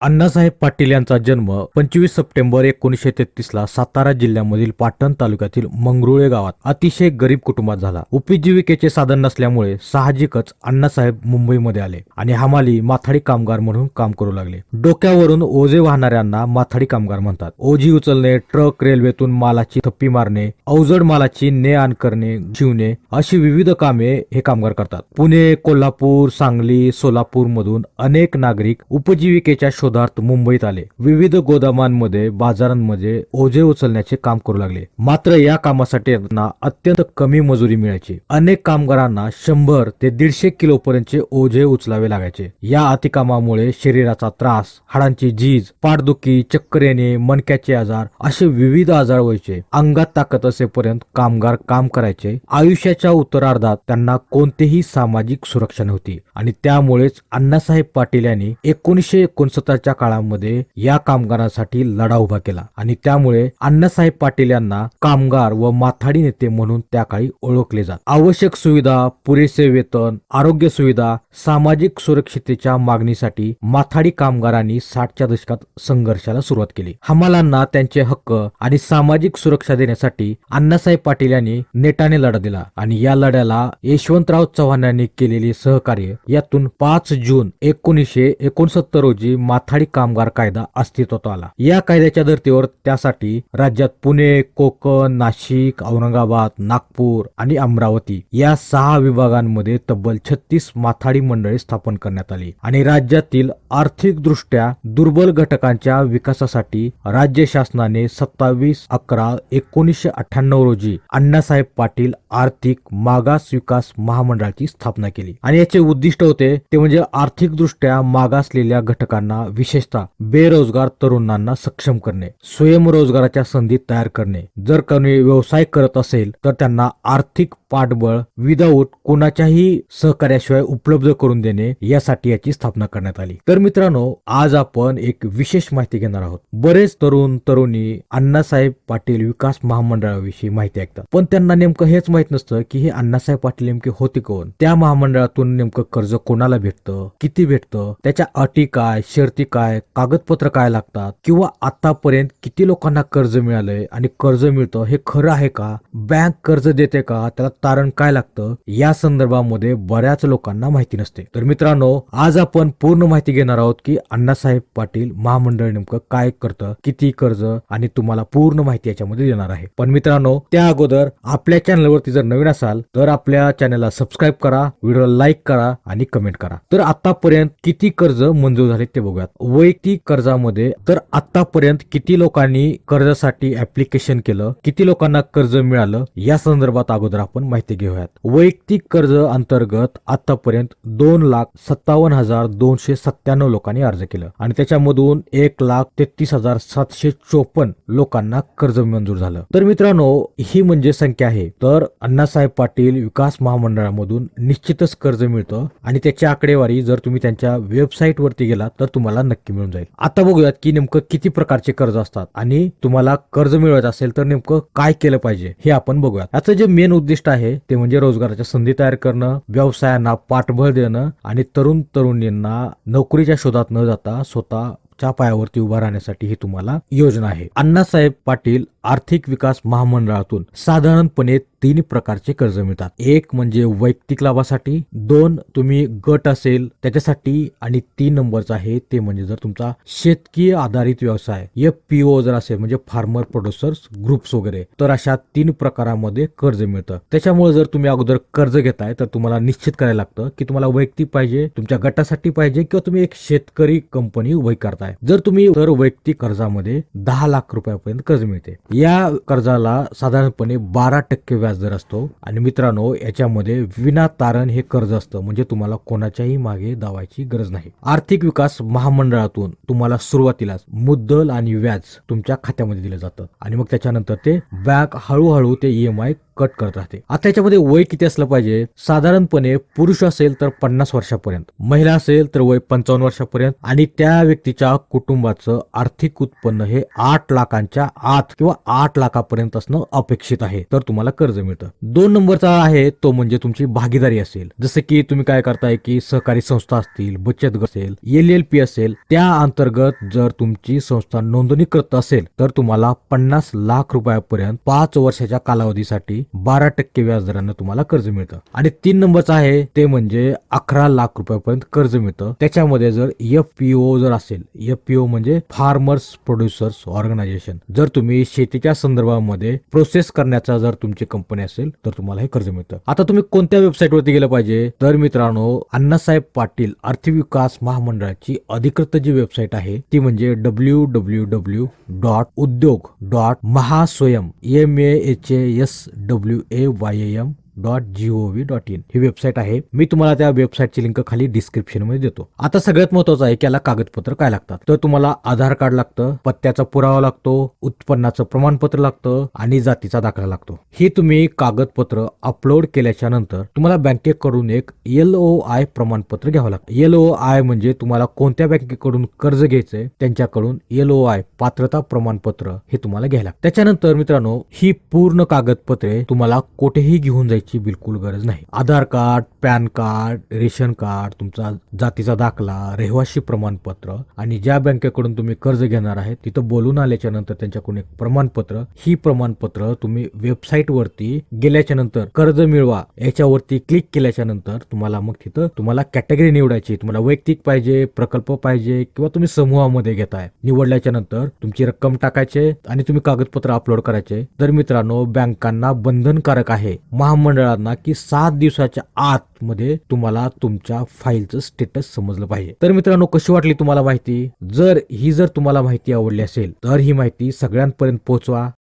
अण्णासाहेब पाटील यांचा जन्म पंचवीस सप्टेंबर एकोणीसशे तेहतीसला सातारा जिल्ह्यामधील पाटण तालुक्यातील मंगरुळे गावात. अतिशय गरीब कुटुंबात झाला. उपजीविकेचे साधन नसल्यामुळे साहजिकच अण्णासाहेब मुंबईमध्ये आले आणि हमाली माथाडी कामगार म्हणून काम करू लागले. डोक्यावरून ओझे वाहणाऱ्यांना माथाडी कामगार म्हणतात. ओझी उचलणे ट्रक रेल्वेतून मालाची थप्पी मारणे अवजड मालाची ने आण करणे शिवणे अशी विविध कामे हे कामगार करतात. पुणे कोल्हापूर सांगली सोलापूर मधून अनेक नागरिक उपजीविकेच्या शोधार्थ मुंबईत आले. विविध गोदामांमध्ये बाजारांमध्ये ओझे उचलण्याचे काम करू लागले. मात्र या कामासाठी त्यांना अत्यंत कमी मजुरी मिळायची. अनेक कामगारांना शंभर ते दीडशे किलो पर्यंतचे ओझे उचलावे लागायचे. या अतिकामामुळे शरीराचा त्रास हाडांची झीज पाठदुखी चक्कर येणे मणक्याचे आजार असे विविध आजार व्हायचे. अंगात ताकद असेपर्यंत कामगार काम करायचे. आयुष्याच्या उत्तरार्धात त्यांना कोणतेही सामाजिक सुरक्षा नव्हती. आणि त्यामुळेच अण्णासाहेब पाटील यांनी एकोणीसशे एकोणसत्तरच्या काळामध्ये या कामगारांसाठी लढा उभा केला. आणि त्यामुळे अण्णासाहेब पाटील यांना कामगार व माथाडी नेते म्हणून त्या काळी ओळखले जात. आवश्यक सुविधा पुरेसे वेतन आरोग्य सुविधा सामाजिक सुरक्षितेच्या मागणीसाठी माथाडी कामगारांनी साठच्या दशकात संघर्षाला सुरुवात केली. हमालांना त्यांचे हक्क आणि सामाजिक सुरक्षा देण्यासाठी अण्णासाहेब पाटील यांनी नेटाने लढा दिला. आणि या लढ्याला यशवंतराव चव्हाण यांनी केलेले सहकार्य यातून पाच जून एकोणीसशे एकोणसत्तर रोजी माथाडी कामगार कायदा अस्तित्वात आला या कायद्याच्या धर्तीवर त्यासाठी राज्यात पुणे कोकण नाशिक औरंगाबाद नागपूर आणि अमरावती या सहा विभागांमध्ये तब्बल छत्तीस माथाडी मंडळी स्थापन करण्यात आली आणि राज्यातील आर्थिक दृष्ट्या दुर्बल घटकांच्या विकासासाठी राज्य शासनाने सत्तावीस अकरा एकोणीसशे अठ्ठ्याण्णव रोजी अण्णासाहेब पाटील आर्थिक मागास विकास महामंडळाची स्थापना केली. आणि याचे उद्दिष्ट होते ते म्हणजे आर्थिक दृष्ट्या मागासलेल्या घटकांना विशेषतः बेरोजगार तरुणांना सक्षम करणे स्वयंरोजगाराच्या संधी तयार करणे. जर कोणी व्यवसाय करत असेल तर त्यांना आर्थिक पाठबळ विदाऊट कोणाच्याही सहकार्याशिवाय उपलब्ध करून देणे यासाठी याची स्थापना करण्यात आली. तर मित्रांनो आज आपण एक विशेष माहिती घेणार आहोत. बरेच तरुण तरुणी अण्णासाहेब पाटील विकास महामंडळाविषयी माहिती ऐकतात. पण त्यांना नेमकं हेच माहीत नसतं की हे अण्णासाहेब पाटील नेमके होते कोण? त्या महामंडळातून नेमकं कर्ज कोणाला भेटतं? किती भेटतं? त्याच्या अटी काय? शर्ती काय? कागदपत्र काय लागतात? किंवा आतापर्यंत किती लोकांना कर्ज मिळालंय आणि कर्ज मिळतं हे खरं आहे का? बँक कर्ज देते का? त्याला तारण काय लागतं? या संदर्भामध्ये बऱ्याच लोकांना माहिती नसते. तर मित्रांनो आज आपण पूर्ण माहिती घेणार आहोत की अण्णासाहेब पाटील महामंडळ नेमकं काय करतं किती कर्ज आणि तुम्हाला पूर्ण माहिती याच्यामध्ये देणार आहे. पण मित्रांनो त्या अगोदर आपल्या चॅनलवरती जर नवीन असाल तर आपल्या चॅनलला सबस्क्राईब करा व्हिडिओला लाईक करा आणि कमेंट करा. तर आतापर्यंत किती कर्ज मंजूर झाले ते बघूयात. वैयक्तिक कर्जामध्ये तर आतापर्यंत किती लोकांनी कर्जासाठी ऍप्लिकेशन केलं किती लोकांना कर्ज मिळालं या संदर्भात अगोदर आपण माहिती घेऊयात. वैयक्तिक कर्ज अंतर्गत आतापर्यंत दोन लाख सत्तावन्न हजार दोनशे सत्त्याण्णव लोकांनी अर्ज केलं आणि त्याच्यामधून एक लाख तेहतीस हजार सातशे चोपन्न लोकांना कर्ज मंजूर झालं. तर मित्रांनो ही म्हणजे संख्या आहे. तर अण्णासाहेब पाटील विकास महामंडळामधून निश्चितच कर्ज मिळतं आणि त्याची आकडेवारी जर तुम्ही त्यांच्या वेबसाईट वरती गेलात तर तुम्हाला नक्की मिळून जाईल. आता बघूयात की नेमकं किती प्रकारचे कर्ज असतात आणि तुम्हाला कर्ज मिळवायचं असेल तर नेमकं काय केलं पाहिजे हे आपण बघूयात. याचं जे मेन उद्दिष्ट आहे ते म्हणजे रोजगाराच्या संधी तयार करणं व्यवसायांना पाठबळ देणं आणि तरुण तरुणींना नोकरीच्या शोधात न जाता स्वतः च्या पायावरती उभा राहण्यासाठी ही तुम्हाला योजना आहे. अण्णासाहेब पाटील आर्थिक विकास महामंडळातून साधारणपणे तीन प्रकारचे कर्ज मिळतात. एक म्हणजे वैयक्तिक लाभासाठी दोन तुम्ही गट असेल त्याच्यासाठी आणि तीन नंबरचं आहे ते म्हणजे जर तुमचा शेतकीय आधारित व्यवसाय एफ पी ओ जर असेल म्हणजे फार्मर प्रोड्युसर्स ग्रुप्स वगैरे तर अशा तीन प्रकारामध्ये कर्ज मिळतं. त्याच्यामुळे जर तुम्ही अगोदर कर्ज घेताय तर तुम्हाला निश्चित करायला लागतं की तुम्हाला वैयक्तिक पाहिजे तुमच्या गटासाठी पाहिजे किंवा तुम्ही एक शेतकरी कंपनी उभी करताय. जर तुम्ही तर वैयक्तिक कर्जामध्ये दहा लाख रुपयापर्यंत कर्ज मिळते. या कर्जाला साधारणपणे बारा टक्के व्याजदर असतो. आणि मित्रांनो याच्यामध्ये विना तारण हे कर्ज असतं. म्हणजे तुम्हाला कोणाच्याही मागे दावायची गरज नाही. आर्थिक विकास महामंडळातून तुम्हाला सुरुवातीलाच मुद्दल आणि व्याज तुमच्या खात्यामध्ये दिलं जातं. आणि मग त्याच्यानंतर ते बँक हळूहळू ते ईएमआय कट करत राहते. आता याच्यामध्ये वय किती असलं पाहिजे? साधारणपणे पुरुष असेल तर पन्नास वर्षापर्यंत महिला असेल तर वय पंचावन्न वर्षापर्यंत आणि त्या व्यक्तीच्या कुटुंबाचं आर्थिक उत्पन्न हे आठ लाखांच्या आत किंवा आठ लाखापर्यंत असणं अपेक्षित आहे. तर तुम्हाला कर्ज मिळतं. दोन नंबरचा आहे तो म्हणजे तुमची भागीदारी असेल. जसं की तुम्ही काय करताय की सहकारी संस्था असतील बचत गट असेल एल एल पी असेल त्या अंतर्गत जर तुमची संस्था नोंदणीकृत असेल तर तुम्हाला पन्नास लाख रुपयापर्यंत पाच वर्षाच्या कालावधीसाठी बारा टक्के व्याजदरानं तुम्हाला कर्ज मिळतं. आणि तीन नंबरचं आहे ते म्हणजे अकरा लाख रुपयापर्यंत कर्ज मिळतं. त्याच्यामध्ये जर एफ पी ओ जर असेल एफ पी ओ म्हणजे फार्मर्स प्रोड्युसर्स ऑर्गनायझेशन. जर तुम्ही शेतीच्या संदर्भामध्ये प्रोसेस करण्याचा जर तुमची कंपनी असेल तर तुम्हाला हे कर्ज मिळतं. आता तुम्ही कोणत्या वेबसाईटवरती गेलं पाहिजे? तर मित्रांनो अण्णासाहेब पाटील आर्थिक विकास महामंडळाची अधिकृत जी वेबसाईट आहे ती म्हणजे W W W dot Udyog dot Mahaswayam M H S W A Y M dot GOV dot in he website आहे. मी तुम्हाला त्या वेबसाईटची लिंक खाली डिस्क्रिप्शनमध्ये देतो. आता सगळ्यात महत्वाचं आहे की याला कागदपत्र काय लागतात? तर तुम्हाला आधार कार्ड लागतं पत्त्याचा पुरावा लागतो उत्पन्नाचं प्रमाणपत्र लागतं आणि जातीचा दाखला लागतो. ही तुम्ही कागदपत्र अपलोड केल्याच्यानंतर तुम्हाला बँकेकडून एक एल ओ आय प्रमाणपत्र घ्यावं लागतं. एल ओ आय म्हणजे तुम्हाला कोणत्या बँकेकडून कर्ज घ्यायचंय त्यांच्याकडून एल ओ आय पात्रता प्रमाणपत्र हे तुम्हाला घ्यायला लागतं. त्याच्यानंतर मित्रांनो ही पूर्ण कागदपत्रे तुम्हाला कुठेही घेऊन जायची बिलकुल गरज नाही. Aadhaar card PAN card ration card तुमचा जातीचा दाखला रहिवासी प्रमाणपत्र आणि ज्या बँकेकडून तुम्ही कर्ज घेणार आहे तिथं बोलून आल्याच्यानंतर त्यांच्याकडून एक प्रमाणपत्र. ही प्रमाणपत्र तुम्ही वेबसाईट वरती गेल्याच्यानंतर कर्ज मिळवा याच्यावरती क्लिक केल्याच्यानंतर तुम्हाला मग तिथं तुम्हाला कॅटेगरी निवडायची तुम्हाला वैयक्तिक पाहिजे प्रकल्प पाहिजे किंवा तुम्ही समूहामध्ये घेताय. निवडल्याच्या नंतर तुमची रक्कम टाकायचे आणि तुम्ही कागदपत्र अपलोड करायचे. तर मित्रांनो बँकांना बंधनकारक आहे. मंडळांना की सात दिवसाच्या आतमध्ये तुम्हाला तुमच्या फाईलचं स्टेटस समजलं पाहिजे. तर मित्रांनो कशी वाटली तुम्हाला माहिती? जर ही जर तुम्हाला माहिती आवडली असेल तर ही माहिती सगळ्यांपर्यंत पोहोचवा.